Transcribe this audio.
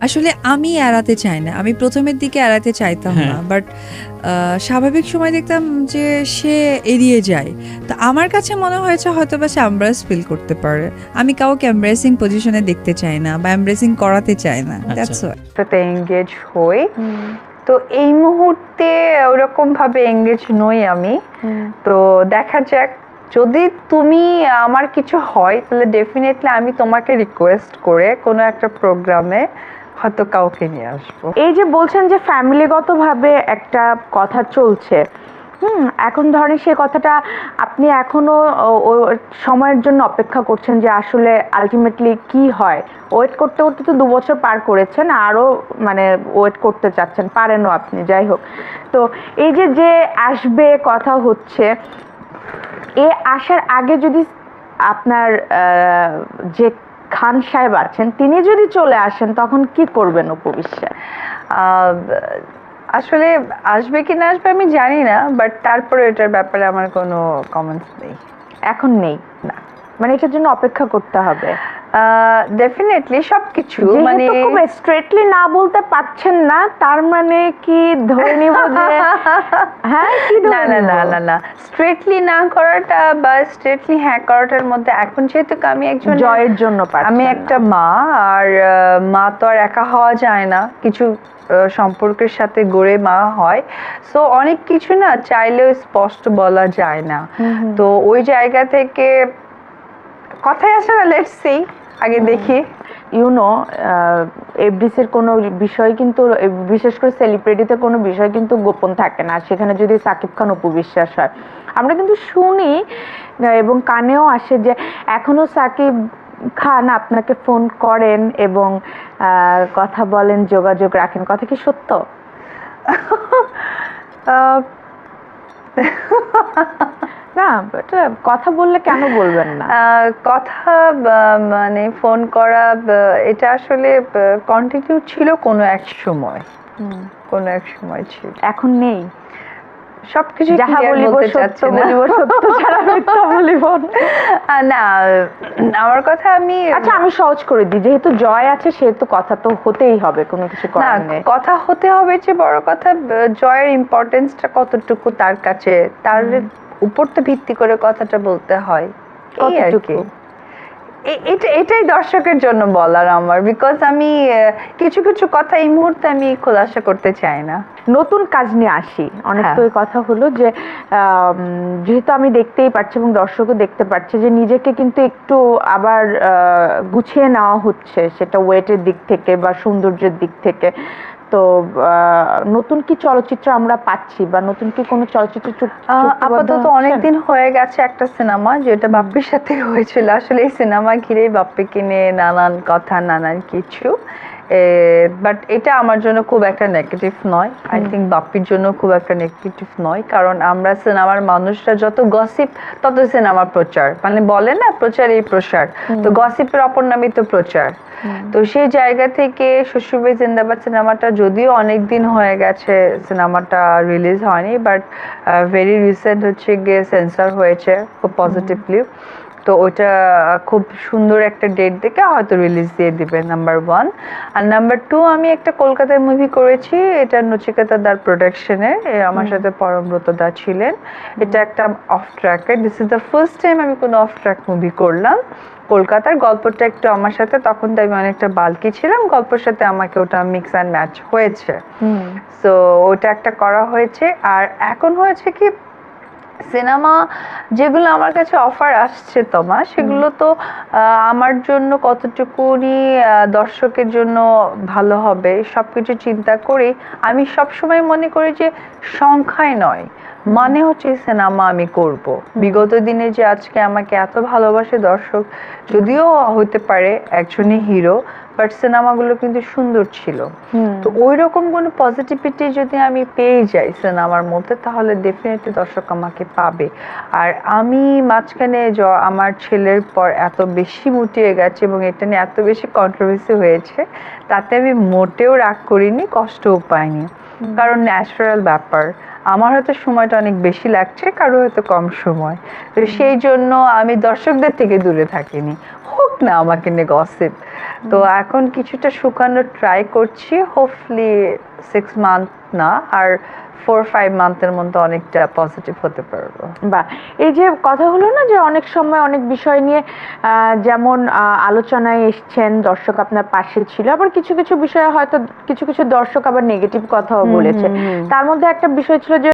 আসলে আমি এড়াতে চাই না। আমি প্রথমের দিকে এড়াতে চাইতাম না হ্যাঁ। বাট স্বাভাবিক সময় দেখতাম যে সে এড়িয়ে যায়। তো আমার কাছে মনে হয়েছে হয়তো বা সে অ্যাম্ব্রেস ফিল করতে পারে। আমি কাউকে এমব্রেসিং পজিশনে দেখতে চাই না বা এমব্রেসিং করাতে চাই না। আচ্ছা। দ্যাটস সাথে এঙ্গেজ হই। তো এই মুহূর্তে ওরকম ভাবে এঙ্গেজ নই আমি। তো দেখা যাক যদি তুমি আমার কিছু হয় তাহলে ডেফিনেটলি আমি তোমাকে রিকোয়েস্ট করে কোনো একটা প্রোগ্রামে হয়তো কাউকে নিয়ে আসব। এই যে বলছেন যে ফ্যামিলিগতভাবে একটা কথা চলছে, হুম, এখন ধরেন সেই কথাটা আপনি এখনও ও- ও, সময়ের জন্য অপেক্ষা করছেন যে আসলে আলটিমেটলি কি হয়? ওয়েট করতে করতে তো দু বছর পার করেছেন, আরও মানে ওয়েট করতে চাচ্ছেন, পারেনও আপনি, যাই হোক। তো এই যে যে আসবে, কথা হচ্ছে, এ আসার আগে যদি আপনার যে খান সাহেব আছেন তিনি যদি চলে আসেন তখন কি করবেন উপবিশ্বাস আহ, আসলে আসবে কি না আসবে আমি জানি না বাট তারপরে এটার ব্যাপারে আমার কোনো কমেন্টস নেই। এখন নেই না। মানে এটার জন্য অপেক্ষা করতে হবে। ডেফিনেটলি সবকিছু। মানে মানে খুব স্ট্রেটলি না বলতে পারছেন না তার মানে কি ধরে নিব যে হ্যাঁ কি না না না না না। স্ট্রেটলি না করাটা বা স্ট্রেটলি হ্যাঁ করাটার মধ্যে এখন যেহেতু আমি একজন জয়ের জন্য আমি একটা মা আর মা তো আর একা হওয়া যায় না। কিছু সম্পর্কের সাথে গড়ে মা হয়। সো অনেক কিছু না চাইলেও স্পষ্ট বলা যায় না। তো ওই জায়গা থেকে কথাই আসে না লেটস সি আগে দেখি। ইউনো এফডিসির কোনো বিষয় কিন্তু বিশেষ করে সেলিব্রিটিতে কোনো বিষয় কিন্তু গোপন থাকে না। সেখানে যদি সাকিব খান উপবিশ্বাস হয়। আমরা কিন্তু শুনি এবং কানেও আসে যে এখনও সাকিব খান আপনাকে ফোন করেন এবং কথা বলেন যোগাযোগ রাখেন। কথা কি সত্য? না এটা কথা বললে কেন বলবেন না? কথা মানে ফোন করা এটা আসলে কন্টিনিউ ছিল কোনো এক সময়। কোনো এক সময় ছিল। এখন নেই। সবকিছু যাহা বলিব বলতে সত্য। বলিব সত্য ছাড়া মিথ্যা বলিব না। আমার কথা আমি আচ্ছা আমি সহজ করে দিই। যেহেতু জয় আছে সেহেতু কথা তো হতেই হবে কোনো কিছু করার নেই। কথা হতে হবে যে বড় কথা জয়ের ইম্পর্টেন্সটা কতটুকু তার কাছে তার উপর তো ভিত্তি করে কথাটা বলতে হয়। এই আর কি। কতটুকু? এটা এটাই দর্শকের জন্য বলার আমার বিকজ আমি কিছু কিছু কথা এই মুহূর্তে আমি খোলাসা করতে চাই না। নতুন কাজ নিয়ে আসি। অনেক হ্যাঁ। তো কথা হলো যে যেহেতু আমি দেখতেই পাচ্ছি এবং দর্শকও দেখতে পাচ্ছে যে নিজেকে কিন্তু একটু আবার আহ, গুছিয়ে নেওয়া হচ্ছে সেটা ওয়েটের দিক থেকে বা সৌন্দর্যের দিক থেকে। তো আহ, নতুন কি চলচ্চিত্র আমরা পাচ্ছি বা নতুন কি কোনো চলচ্চিত্র আপাতত? অনেকদিন হয়ে গেছে একটা সিনেমা যেটা বাপ্পির সাথে হয়েছিল আসলে এই সিনেমা ঘিরেই বাপ্পিকে নিয়ে নানান কথা নানান কিছু বাট এটা আমার জন্য খুব একটা নেগেটিভ নয়। আই থিঙ্ক বাপ্পির জন্য খুব একটা নেগেটিভ নয় কারণ আমরা সিনেমার মানুষরা যত গসিপ তত সিনেমার প্রচার। মানে বলে না প্রচার এই প্রসার। তো গসিপের অপর নামই তো প্রচার। তো সেই জায়গা থেকে শ্বশুরবাই জিন্দাবাদ সিনেমাটা যদিও অনেক দিন হয়ে গেছে সিনেমাটা রিলিজ হয়নি বাট ভেরি রিসেন্ট হচ্ছে গিয়ে সেন্সর হয়েছে খুব পজিটিভলি তো ওটা খুব সুন্দর একটা ডেট দেখে হয়তো রিলিজ দিয়ে দিবে নাম্বার ওয়ান আর নাম্বার টু আমি একটা কলকাতায় মুভি করেছি এটা নচিকেতা দার প্রোডাকশনের আমার সাথে পরমব্রত দা ছিলেন। এটা একটা অফ ট্র্যাকের this is the first time আমি কোনো অফ ট্র্যাক মুভি করলাম। কলকাতার গল্পটা একটু আমার সাথে তখন তো আমি অনেকটা বালকি ছিলাম গল্পের সাথে আমাকে ওটা মিক্স অ্যান্ড ম্যাচ হয়েছে। সো ওটা একটা করা হয়েছে আর এখন হয়েছে কি সিনেমা যেগুলো আমার কাছে অফার আসছে তোমা সেগুলো তো আহ, আমার জন্য কতটুকুনি আহ, দর্শকের জন্য ভালো হবে সব কিছু চিন্তা করে আমি সবসময় মনে করি যে সংখ্যায় নয়। মানে হচ্ছে সিনেমা আমি করব। বিগত দিনে যে আজকে আমাকে এত ভালোবাসে দর্শক যদিও হতে পারে একজনই হিরো বাট সিনেমাগুলো কিন্তু সুন্দর ছিল। তো ওই রকম কোনো পজিটিভিটি যদি আমি পেয়ে যাই সিনেমার মধ্যে তাহলে ডেফিনেটলি দর্শক আমাকে পাবে। আর আমি মাঝখানে য- আমার ছেলের পর এত বেশি মুটিয়ে গেছে এবং এটা নিয়ে এত বেশি কন্ট্রোভার্সি হয়েছে তাতে আমি মোটেও রাগ করিনি কষ্টও পাইনি। কারণ ন্যাচারাল ব্যাপার। আমার হয়তো সময়টা অনেক বেশি লাগছে কারও হয়তো কম সময়। তো সেই জন্য আমি দর্শকদের থেকে দূরে থাকিনি। হোক না আমাকে নিয়ে গসিপ তো এখন কিছুটা শুকানোর ট্রাই করছি হোপফুলি সিক্স মান্থ না আর ফোর ফাইভ মান্থের মধ্যে অনেকটা পজিটিভ হতে পারব। বা এই যে কথা হলো না যে অনেক সময় অনেক বিষয় নিয়ে আহ, যেমন আলোচনায় এসছেন দর্শক আপনার পাশে ছিল আবার কিছু কিছু বিষয়ে হয়তো কিছু কিছু দর্শক আবার নেগেটিভ কথাও বলেছে। তার মধ্যে একটা বিষয় ছিল যে